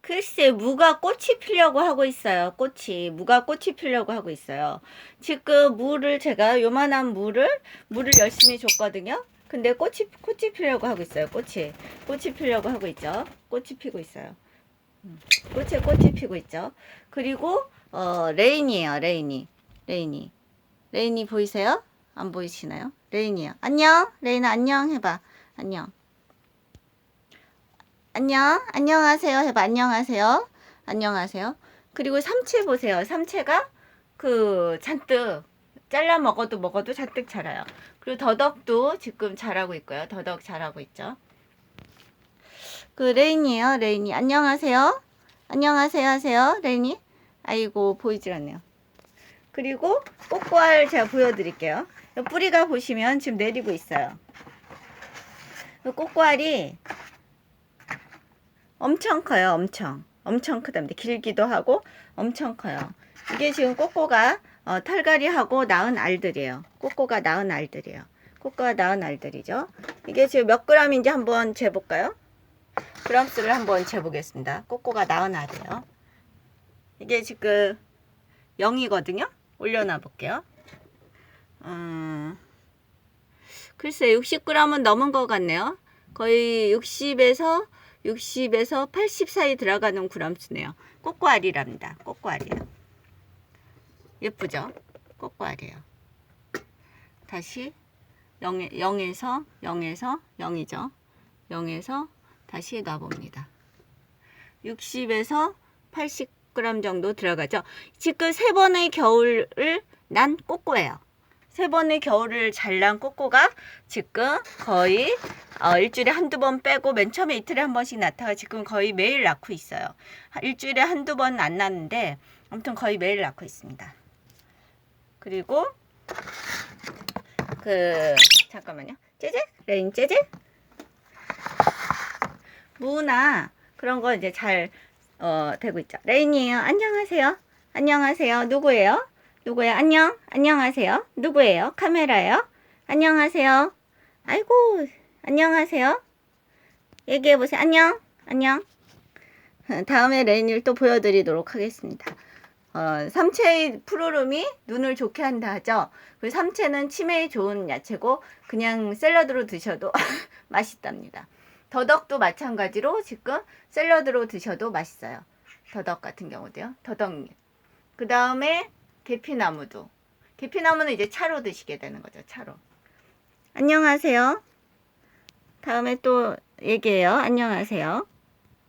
글쎄, 무가 꽃이 피려고 하고 있어요. 꽃이. 무가 꽃이 피려고 하고 있어요. 지금 물을 제가 요만한 물을, 물을 열심히 줬거든요. 근데 꽃이, 꽃이 피려고 하고 있어요. 꽃이. 꽃이 피려고 하고 있죠. 꽃이 피고 있어요. 음, 꽃에 꽃이 피고 있죠. 그리고, 어, 레인이에요. 레인이. 레인이. 레인이 보이세요? 안 보이시나요? 레인이요. 안녕. 레인아, 안녕. 해봐. 안녕. 안녕, 안녕하세요. 해봐, 안녕하세요. 안녕하세요. 그리고 삼채 보세요. 삼채가 그 잔뜩 잘라 먹어도 먹어도 잔뜩 자라요. 그리고 더덕도 지금 자라고 있고요. 더덕 자라고 있죠. 그 레인이에요. 레인이. 안녕하세요. 안녕하세요. 하세요. 레인이. 아이고, 보이질 않네요. 그리고 꽃과를 제가 보여드릴게요. 뿌리가 보시면 지금 내리고 있어요. 꽃과리 엄청 커요, 엄청. 엄청 크답니다. 길기도 하고 엄청 커요. 이게 지금 꼬꼬가 어, 털갈이하고 낳은 알들이에요. 꼬꼬가 낳은 알들이에요. 꼬꼬가 낳은 알들이죠. 이게 지금 몇 그램인지 한번 재볼까요? 그램수를 한번 재보겠습니다. 꼬꼬가 낳은 알이에요. 이게 지금 0이거든요. 올려놔 볼게요. 음, 글쎄 60g은 넘은 것 같네요. 거의 60에서 60에서 80 사이 들어가는 그람수네요. 꼬꼬알이랍니다. 꼬꼬알이에요. 예쁘죠? 꼬꼬알이에요. 다시 0, 0에서 0에서 0이죠. 0에서 다시 놔봅니다. 60에서 80g 정도 들어가죠. 지금 세 번의 겨울을 난 꼬꼬예요. 세 번의 겨울을 잘난 꼬꼬가 지금 거의 어, 일주일에 한두 번 빼고 맨 처음에 이틀에 한 번씩 낳다가 지금 거의 매일 낳고 있어요. 하- 일주일에 한두 번 안 낳는데 아무튼 거의 매일 낳고 있습니다. 그리고 그 잠깐만요. 째제? 레인 째제? 무나 그런 거 이제 잘 어, 되고 있죠. 레인이에요. 안녕하세요. 안녕하세요. 누구예요? 누구예요? 안녕. 안녕하세요. 누구예요? 카메라예요? 안녕하세요. 아이고, 안녕하세요. 얘기해 보세요. 안녕. 안녕. 다음에 레인을 또 보여드리도록 하겠습니다. 어, 삼채의 푸르름이 눈을 좋게 한다 하죠. 그 삼채는 치매에 좋은 야채고 그냥 샐러드로 드셔도 맛있답니다. 더덕도 마찬가지로 지금 샐러드로 드셔도 맛있어요. 더덕 같은 경우도요. 더덕잎. 그 다음에 계피나무도. 계피나무는 이제 차로 드시게 되는 거죠. 차로. 안녕하세요. 다음에 또 얘기해요. 안녕하세요.